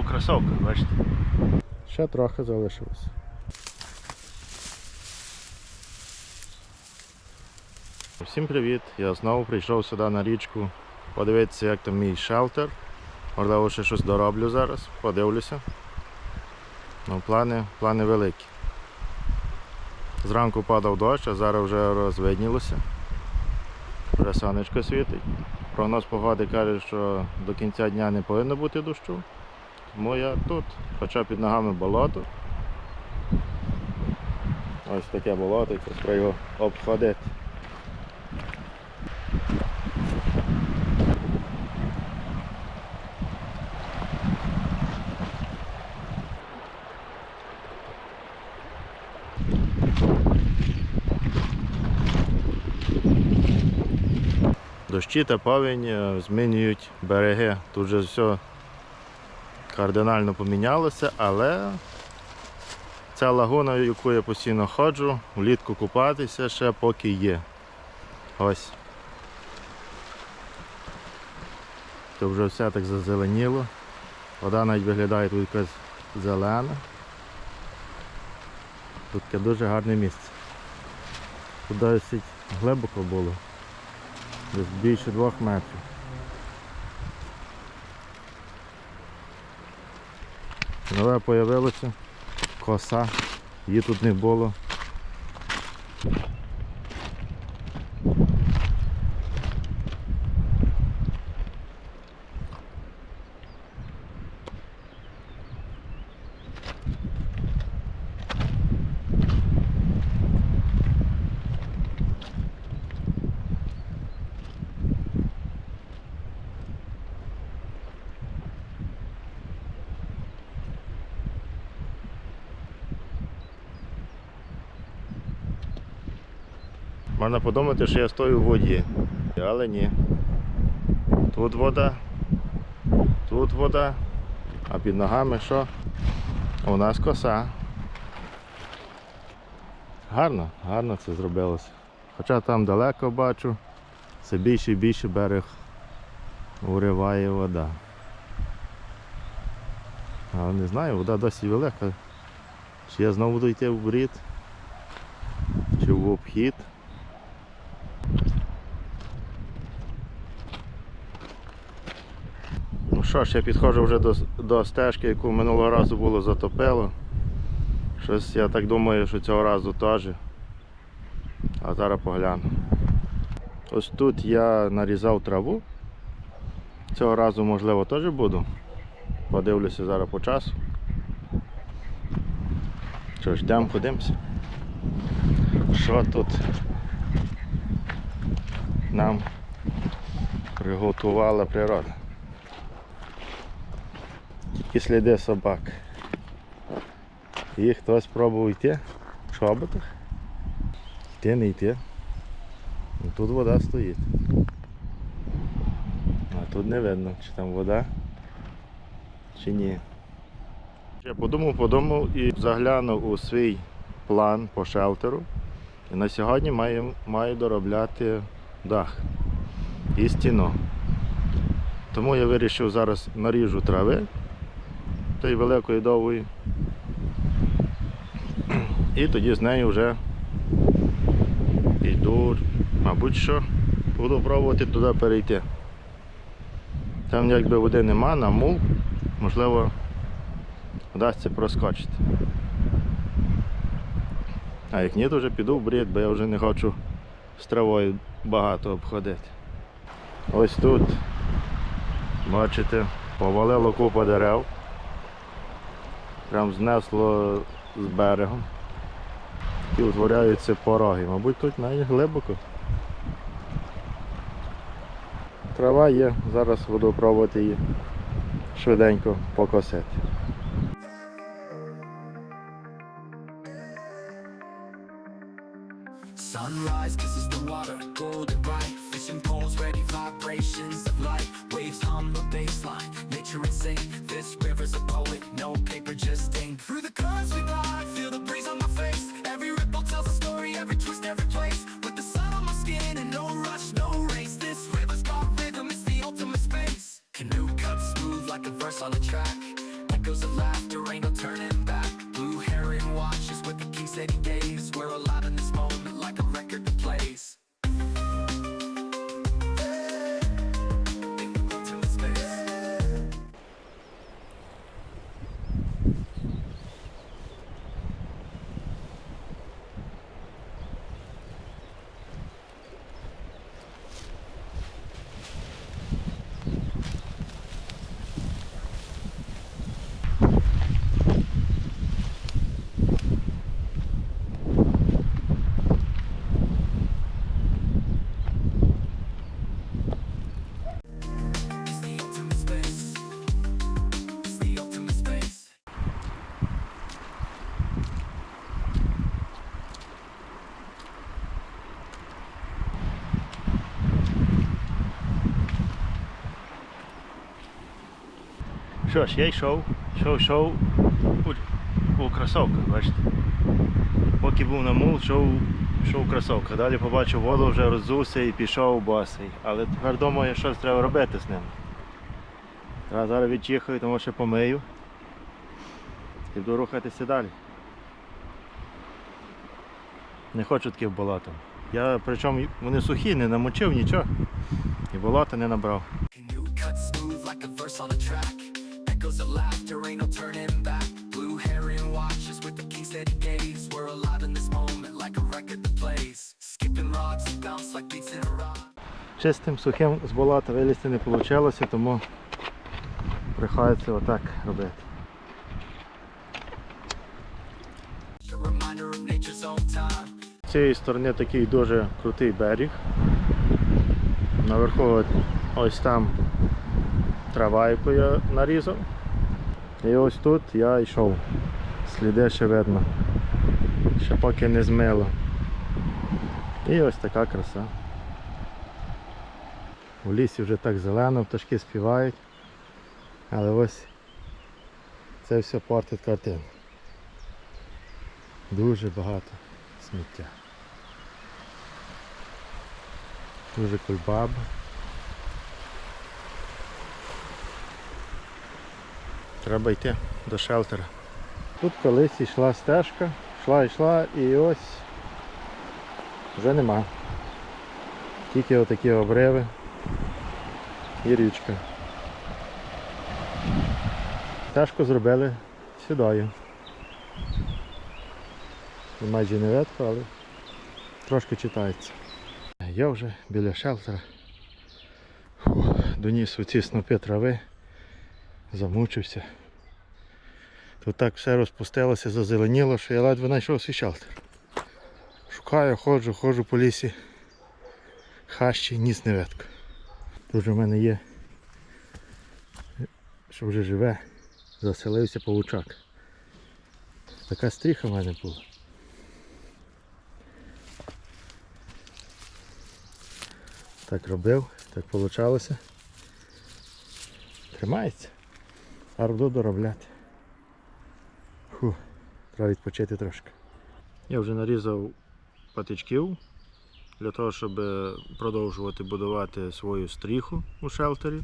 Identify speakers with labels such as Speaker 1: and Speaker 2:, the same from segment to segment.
Speaker 1: у кросовках, бачите.
Speaker 2: Ще трохи залишилось.
Speaker 1: Всім привіт! Я знову прийшов сюди на річку подивитися, як там мій шелтер. Можливо, ще щось дороблю зараз, подивлюся. Ну, плани, плани великі. Зранку падав дощ, а зараз вже розвиднілося. Вже сонечко світить. Прогноз погоди каже, що до кінця дня не повинно бути дощу. Тому я тут, хоча під ногами болото. Ось таке болото, треба його обходити. Дощі та повінь е, змінюють береги. Тут же все кардинально помінялося, але ця лагуна, в яку я постійно ходжу, влітку купатися ще поки є. Ось. То вже все так зазеленіло. Вода навіть виглядає тут якась зелена. Тут таке дуже гарне місце. Тут досить глибоко було. Десь більше двох метрів. Нове появилося. Коса. Її тут не було. Можна подумати, що я стою в воді. Але ні. Тут вода, тут вода, а під ногами що? У нас коса. Гарно, гарно це зробилося. Хоча там далеко бачу, все більше і більше берег уриває вода. Але не знаю, вода досить велика. Чи я знову буду йти в брід, чи в обхід. Що ж, я підходжу вже до, до стежки, яку минулого разу було затопило. Щось я так думаю, що цього разу теж. А зараз погляну. Ось тут я нарізав траву. Цього разу можливо теж буду. Подивлюся зараз по часу. Що ж, йдемо, ходимося. Що тут нам приготувала природа? Тільки сліди собак. І хтось пробував йти в чоботах. Йти не йти. Ну, Тут вода стоїть. А тут не видно, чи там вода, чи ні. Я подумав, подумав і заглянув у свій план по шелтеру. І на сьогодні маю, маю доробляти дах і стіну. Тому я вирішив зараз наріжу трави тої великої довгої. І тоді з нею вже йду, мабуть, що буду пробувати туди перейти. Там якби води нема, на мул, можливо, вдасться проскочити. А як ні, то вже піду в брід, бо я вже не хочу з травою багато обходити. Ось тут, бачите, повалило купа дерев. Прям знесло з берегом. І утворяються пороги. Мабуть, тут навіть глибоко. Трава є, зараз буду пробувати її швиденько покосити.
Speaker 3: Sunrise kisses
Speaker 1: Що ж, я йшов, йшов, йшов у, кросовках, бачите. Поки був на мул, йшов, йшов у кросовках. Далі побачив воду, вже роззувся і пішов босий. Але тепер думаю, щось треба робити з ним. Треба зараз відчихаю, тому що помию. І буду рухатися далі. Не хочу таких болотом. Я причому вони сухі, не намочив нічого. І болота не набрав.
Speaker 3: Echoes of laughter, ain't no turning back. Blue heron watches with the king steady gaze. We're alive in this moment like a record that plays. Skipping rocks, bounce like beats in a rock.
Speaker 1: Чистим сухим з болота вилізти не вийшло, тому приходиться отак робити. З цієї сторони такий дуже крутий берег. Наверху ось там трава, яку я нарізав. І ось тут я йшов. Сліди ще видно. Ще поки не змило. І ось така краса. У лісі вже так зелено, пташки співають. Але ось це все портить картину. Дуже багато сміття. Дуже кульбаба. Треба йти до шелтера. Тут колись йшла стежка, йшла, йшла і ось вже нема. Тільки отакі обриви і річка. Стежку зробили сюдою. Майже не ветко, але трошки читається. Я вже біля шелтера. Фу, доніс оці снопи трави, замучився. Тут так все розпустилося, зазеленіло, що я ледве знайшов свій шелтер. Шукаю, ходжу, ходжу по лісі. Хащі, ніс не ветко. Тут же в мене є, що вже живе, заселився павучак. Така стріха в мене була. Так робив, так вийшло. Тримається. Буду доробляти. Фу, треба відпочити трошки. Я вже нарізав патичків для того, щоб продовжувати будувати свою стріху у шелтері.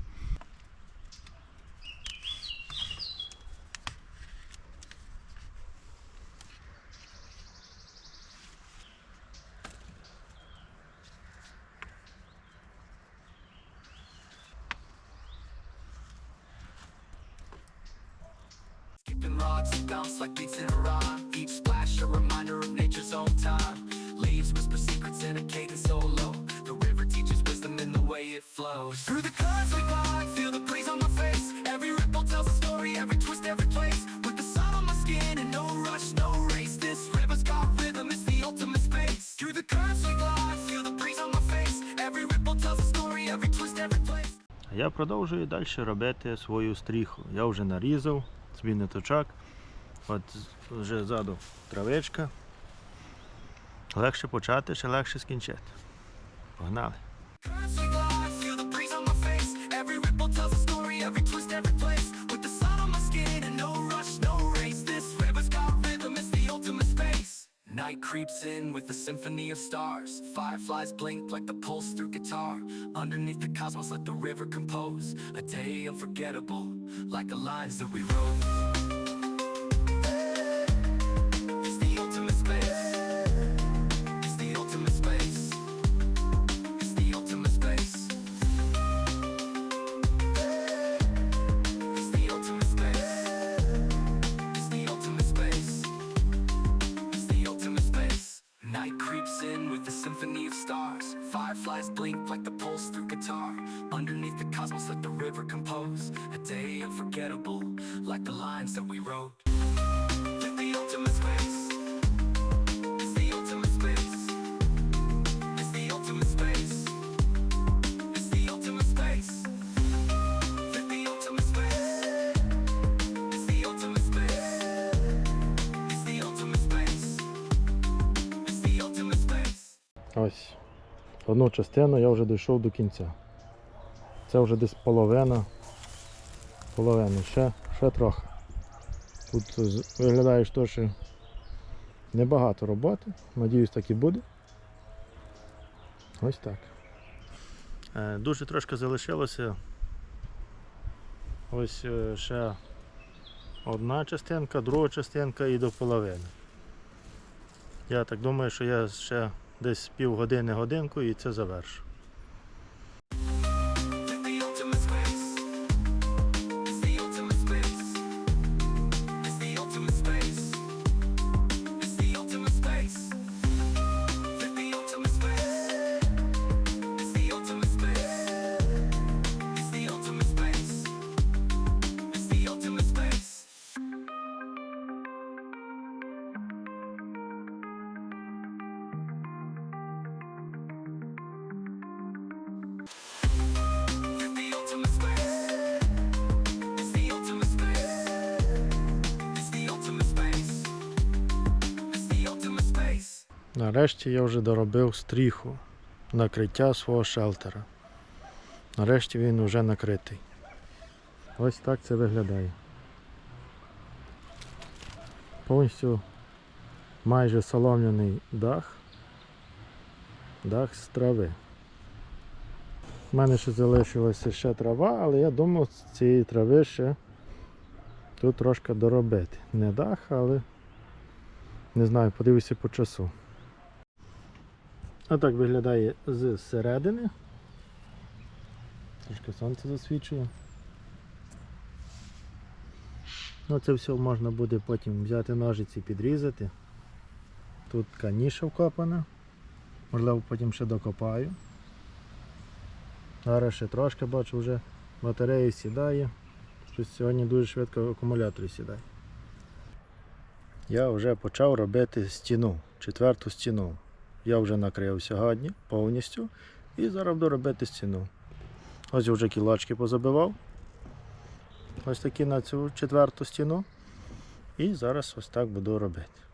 Speaker 3: Skipping rocks, bounce like beats in a rock. Each splash a reminder of nature's own time. Leaves whisper secrets in a cadence so low. The river teaches wisdom in the way it flows. Through the clouds we glide, feel the breeze on my face. Every ripple tells a story, every twist, every place. With the sun on my skin and no rush, no race. This river's got rhythm, it's the ultimate space. Through the currents we glide, feel the breeze on my face. Every ripple tells a story, every twist, every place.
Speaker 1: Я продовжую далі робити свою стріху. Я вже нарізав свій ниточок. От вже ззаду травичка. Легше почати, ще легше скінчити. Погнали!
Speaker 3: Night creeps in with the symphony of stars. Fireflies blink like the pulse through guitar. Underneath the cosmos, let the river compose. A day unforgettable, like the lines that we wrote. road. Live the ultimate space. It's the ultimate space. It's the ultimate space. It's the ultimate space. Live the ultimate space. It's the ultimate space. It's the ultimate space. It's the ultimate space.
Speaker 1: Ось. Одну частину я вже дійшов до кінця. Це вже десь половина. Половина, ще, ще трохи. Тут виглядає, що ще небагато роботи. Надіюсь, так і буде. Ось так.
Speaker 4: Е, Дуже трошки залишилося. Ось е, ще одна частинка, друга частинка і до половини. Я так думаю, що я ще десь півгодини годинку і це завершу.
Speaker 1: Нарешті я вже доробив стріху накриття свого шелтера. Нарешті він вже накритий. Ось так це виглядає. Повністю майже солом'яний дах. Дах з трави. У мене ще залишилася ще трава, але я думав з цієї трави ще тут трошки доробити. Не дах, але не знаю, подивлюся по часу. А так виглядає з середини. Трішки сонце засвічує. Ну це все можна буде потім взяти ножиці підрізати. Тут така ніша вкопана. Можливо потім ще докопаю. Зараз ще трошки бачу вже батарея сідає. Щось сьогодні дуже швидко акумулятор сідає. Я вже почав робити стіну, четверту стіну. Я вже накрив сьогодні повністю і зараз буду робити стіну. Ось вже кілачки позабивав. Ось такі на цю четверту стіну. І зараз ось так буду робити.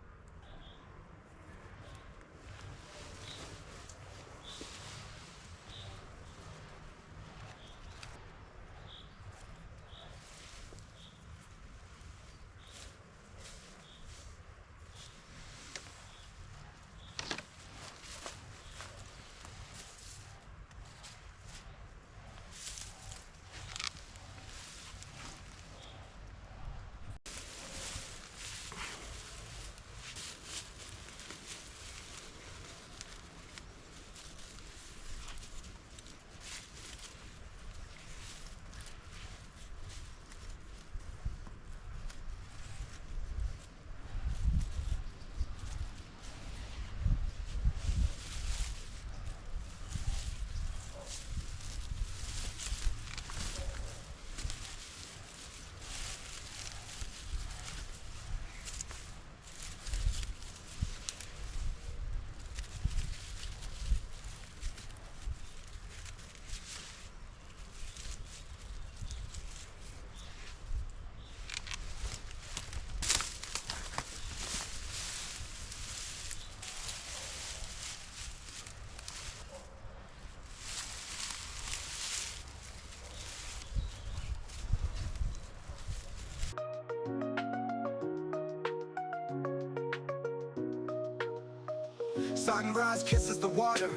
Speaker 3: Sunrise kisses the water,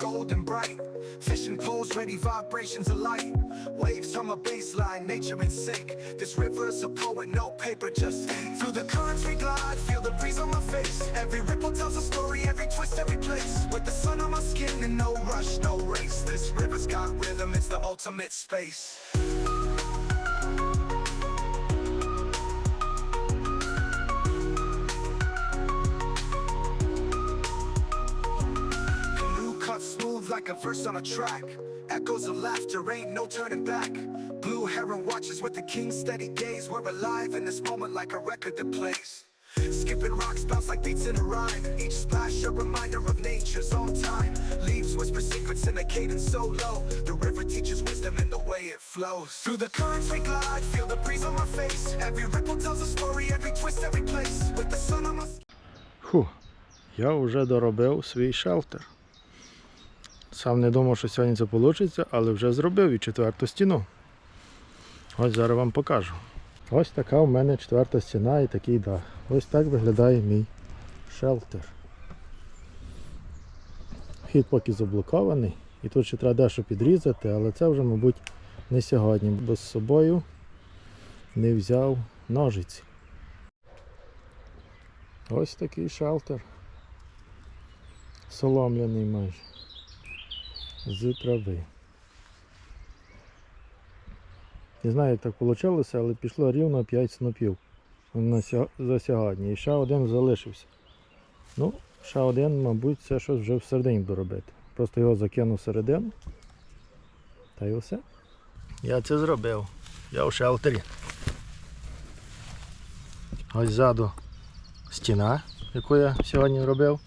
Speaker 3: golden bright. Fishing poles ready, vibrations of light. Waves hum a baseline, nature in sync. This river's a poet, no paper, just through the we glide. Feel the breeze on my face. Every ripple tells a story, every twist, every place. With the sun on my skin and no rush, no race. This river's got rhythm, it's the ultimate space. like a verse on a track. Echoes of laughter, ain't no turning back. Blue heron watches with the king's steady gaze. We're alive in this moment like a record that plays. Skipping rocks bounce like beats in a rhyme. Each splash a reminder of nature's own time. Leaves whisper secrets in a cadence so low. The river teaches wisdom in the way it flows. Through the currents we glide, feel the breeze on my face. Every ripple tells a story, every twist, every place. With the sun on my
Speaker 1: Фу, я вже доробив свій шелтер. Сам не думав, що сьогодні це вийде, але вже зробив і четверту стіну. Ось зараз вам покажу. Ось така у мене четверта стіна і такий дах. Ось так виглядає мій шелтер. Вхід поки заблокований. І тут ще треба дещо підрізати, але це вже, мабуть, не сьогодні, бо з собою не взяв ножиці. Ось такий шелтер. Соломляний майже. З трави. Не знаю, як так вийшло, але пішло рівно 5 снопів за сьогодні. І ще один залишився. Ну, ще один, мабуть, це щось вже всередині доробити. Просто його закинув всередину. Та й все. Я це зробив. Я у шелтері. Ось ззаду стіна, яку я сьогодні робив.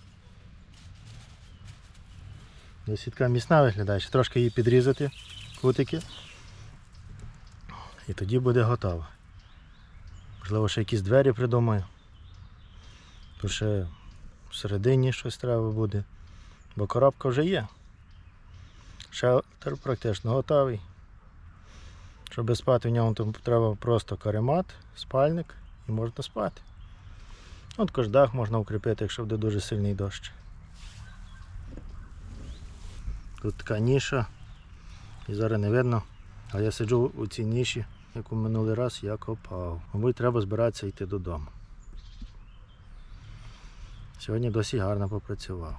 Speaker 1: Така міцна виглядає, ще трошки її підрізати, кутики. І тоді буде готово. Можливо, ще якісь двері придумаю. Тут ще всередині щось треба буде. Бо коробка вже є. Шелтер практично готовий. Щоб спати в ньому, то треба просто каремат, спальник і можна спати. От також дах можна укріпити, якщо буде дуже сильний дощ. Тут така ніша. І зараз не видно. Але я сиджу у цій ніші, яку минулий раз я копав. Мабуть, треба збиратися йти додому. Сьогодні досі гарно попрацював.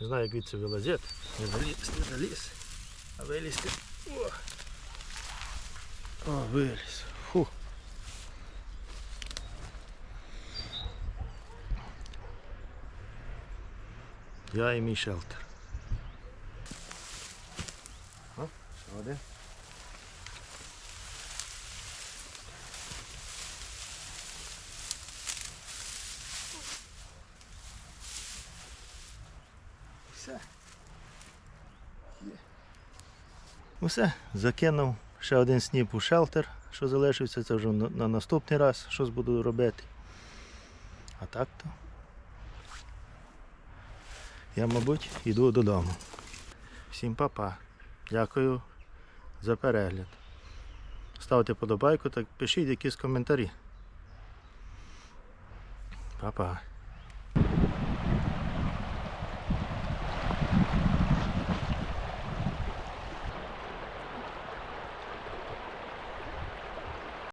Speaker 1: Не знаю, як від це вилазити. Не заліз, не заліз. А вилізти. О виліз. Фу. Я і мій шелтер. О. Все. Є. Усе, закинув ще один сніп у шелтер, що залишився, це вже на наступний раз щось буду робити. А так то. Я, мабуть, йду додому. Всім па-па. Дякую за перегляд. Ставте подобайку та пишіть якісь коментарі. Па-па.